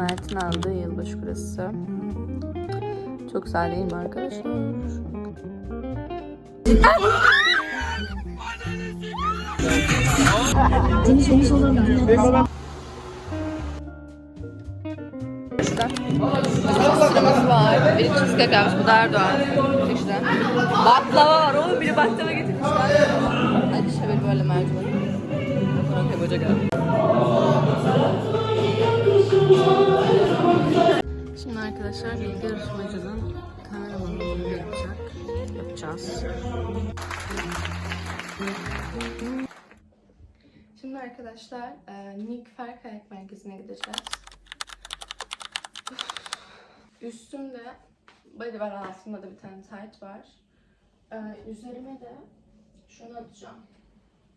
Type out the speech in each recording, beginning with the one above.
Mert'in aldığı yılbaşı kurası. Çok güzel değil mi arkadaşlar? Sıramız var. Biri cheesecake yapmış. Bu da Erdoğan. Baklava var. Oğlum biri baklava getirmişler. Hadi şöyle böyle mercimek. Okey böcek Şimdi arkadaşlar bilgi yarışmacının kameramanını yapacak. Yapacağız. Şimdi arkadaşlar e, Nilüfer Kayak Merkezi'ne gideceğiz. Üstümde body var altımda da bir tane tight var. Ee, üzerime de şunu atacağım.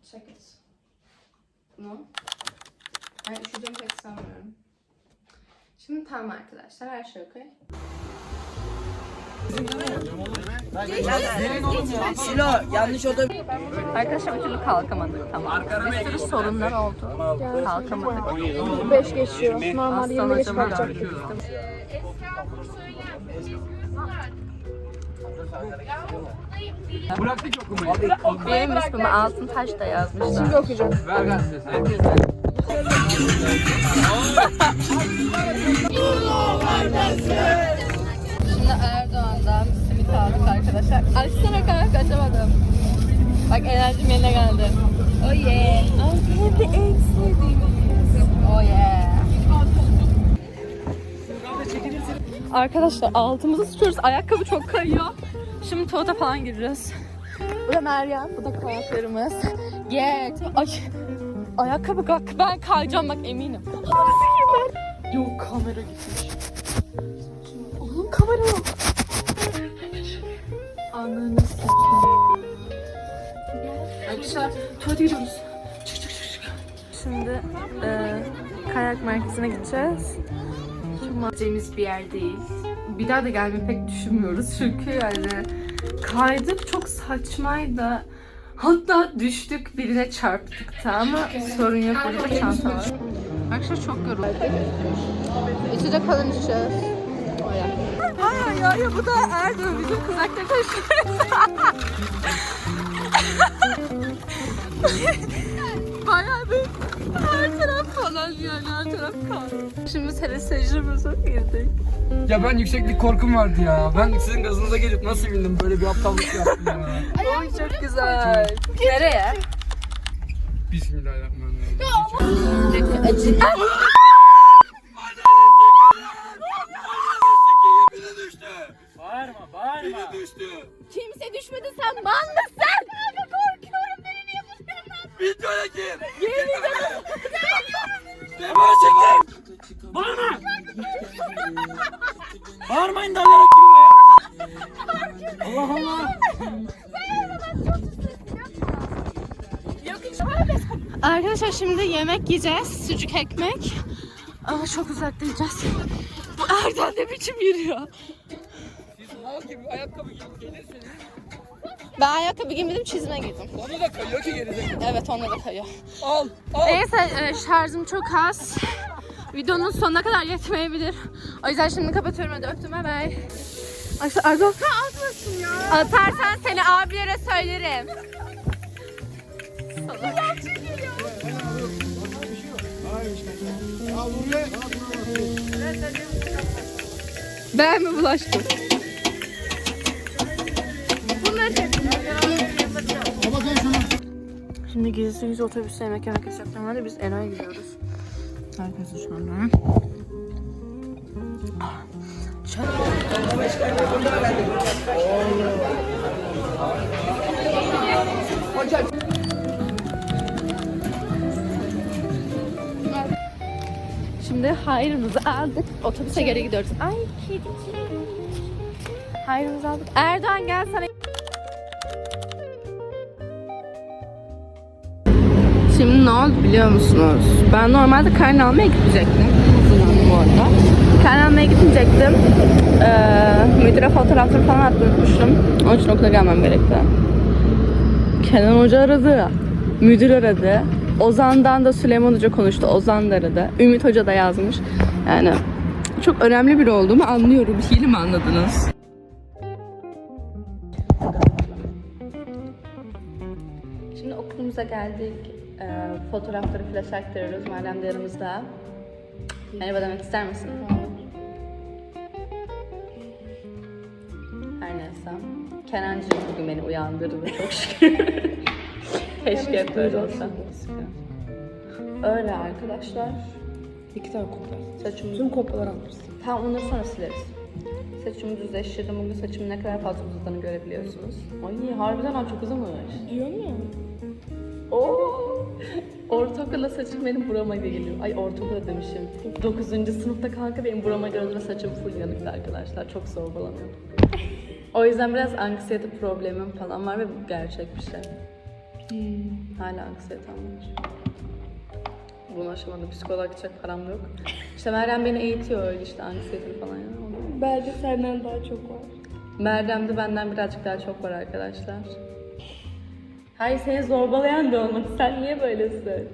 Check it. Bunu. Yani üşüdüğümü pek sanmıyorum. Şimdi tamam arkadaşlar her şey okey. Silo yanlış oda. Arkadaşlar bir türlü kalkamadık tamam. Bir sürü sorunlar oldu. Kalkamadık. 5 geçiyor. Aslan 25 hocama kalkacak. verdik. Bıraktık okumayı. Benim ismimi Altın Taş da yazmışlar. Şimdi okuyacağım. Ver gazetesi. Şimdi Erdoğan'dan simit aldık arkadaşlar. Açsana kanka açamadım. Bak enerjim yerine geldi. Oh yeah. Oh yeah. en sevdiğimiz. Oh yeah. Arkadaşlar altımızı sıçıyoruz. Ayakkabı çok kayıyor. Şimdi tuvalete falan gireceğiz. Bu da Meryem. Bu da kayaklarımız. Get. Ay. Ayakkabı kalk. Ben kayacağım bak eminim. Sikeyim ben. Yok kamera gitmiş. Oğlum kamera yok. Ananı. Arkadaşlar tuvalete gidiyoruz. Çık çık çık çık. Şimdi e, kayak merkezine gideceğiz. Gideceğimiz bir yer değil. Bir daha da gelmeyi pek düşünmüyoruz çünkü yani kaydık çok saçmaydı. Hatta düştük birine çarptık da ama sorun yok burada çanta var. Arkadaşlar çok yorulduk. İçecek falan içeceğiz. Ay ay ay bu da Erdoğan bizim kızakta taşıyoruz. Şimdi telesecimize girdik. Ya ben yükseklik korkum vardı ya. Ben sizin gazınıza gelip nasıl bindim böyle bir aptallık yaptım ya. Oy çok güzel. Nereye? Bismillahirrahmanirrahim. Acı. Bağırma bağırma. düştü. Kimse düşmedi sen mal mısın? Kanka korkuyorum beni niye tutuyorsun? Videoya gir. Yemin Demir çekin. Bağırma. Bağırmayın da alarak gibi be ya. Allah Allah. Arkadaşlar şimdi yemek yiyeceğiz. Sucuk ekmek. Ama çok uzakta yiyeceğiz. Bu Erdoğan ne biçim yürüyor? Siz mal gibi ayakkabı giyip gelirseniz Ben ayakkabı giymedim çizme giydim. onu da kayıyor ki gerizekalı. Evet onda da kayıyor. Al al. Neyse e, şarjım çok az. Videonun sonuna kadar yetmeyebilir. O yüzden şimdi kapatıyorum hadi öptüm bay bay. Sen atmasın ya. Atarsan seni abilere söylerim. Ben mi bulaştım? Şimdi gizli gizli otobüste yemek yemek var da biz Ena'ya gidiyoruz. Herkes şu anda. Şimdi hayrımızı aldık. Otobüse geri gidiyoruz. Ay kedicik. Hayrımızı aldık. Erdoğan gel sana. Şimdi ne oldu biliyor musunuz? Ben normalde karne almaya gitmeyecektim. Hazırlandım bu arada. Karne almaya gitmeyecektim. Ee, müdüre fotoğrafları falan attırmıştım. Onun için okula gelmem gerekti. Kenan Hoca aradı. Müdür aradı. Ozan'dan da Süleyman Hoca konuştu. Ozan da aradı. Ümit Hoca da yazmış. Yani çok önemli biri olduğumu anlıyorum. Hile mi anladınız? Şimdi okulumuza geldik. Ee, fotoğrafları flash aktarıyoruz. Madem de yanımızda. Merhaba demek ister misin? Her neyse. Kenancığım bugün beni uyandırdı çok şükür. Keşke hep böyle olsa. Öyle arkadaşlar. İki tane kopya. Saçımı Tüm kopyalar almışsın. Tamam onları sonra sileriz. Saçımı düzleştirdim. Bugün saçımın ne kadar fazla uzadığını görebiliyorsunuz. Ay harbiden abi çok uzamış. Diyor mu? Oo. Ortaokulda saçım benim burama geliyor. Ay ortaokula demişim. 9. sınıfta kanka benim burama ve saçım full yanıktı arkadaşlar. Çok zorbalanıyordum. O yüzden biraz anksiyete problemim falan var ve bu gerçek bir şey. Hala anksiyetem var. Bunu aşamada psikoloğa gidecek param yok. İşte Meryem beni eğitiyor öyle işte anksiyeteli falan ya. Bence senden daha çok var. Meryem'de benden birazcık daha çok var arkadaşlar. Hayır seni zorbalayan da olmadı. Sen niye böylesin?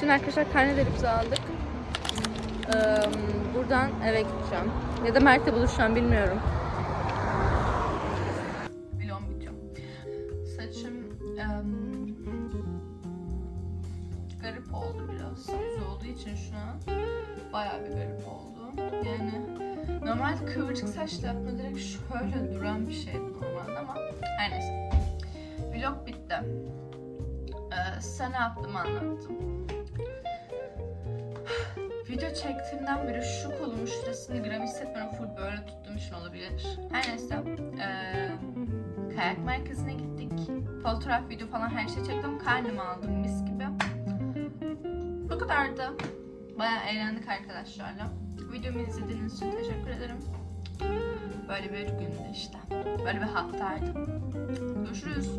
Şimdi arkadaşlar karnelerimizi aldık. Ee, buradan eve gideceğim. Ya da Mert'le buluşacağım bilmiyorum. Vlogum bitiyor. Saçım em, garip oldu biraz. Düz olduğu için şu an bayağı bir garip oldu. Yani normal kıvırcık saçlı yapma direkt şöyle duran bir şeydi normalde ama her neyse. Vlog bitti. Ee, size ne yaptığımı anlattım. Video çektiğimden beri şu kolumun şurasını gram hissetmiyorum. Full böyle tuttuğum için olabilir. Her neyse. eee, kayak merkezine gittik. Fotoğraf, video falan her şey çektim. Karnımı aldım mis gibi. Bu kadardı. Bayağı eğlendik arkadaşlarla. Videomu izlediğiniz için teşekkür ederim. Böyle bir gündü işte. Böyle bir haftaydı. Görüşürüz.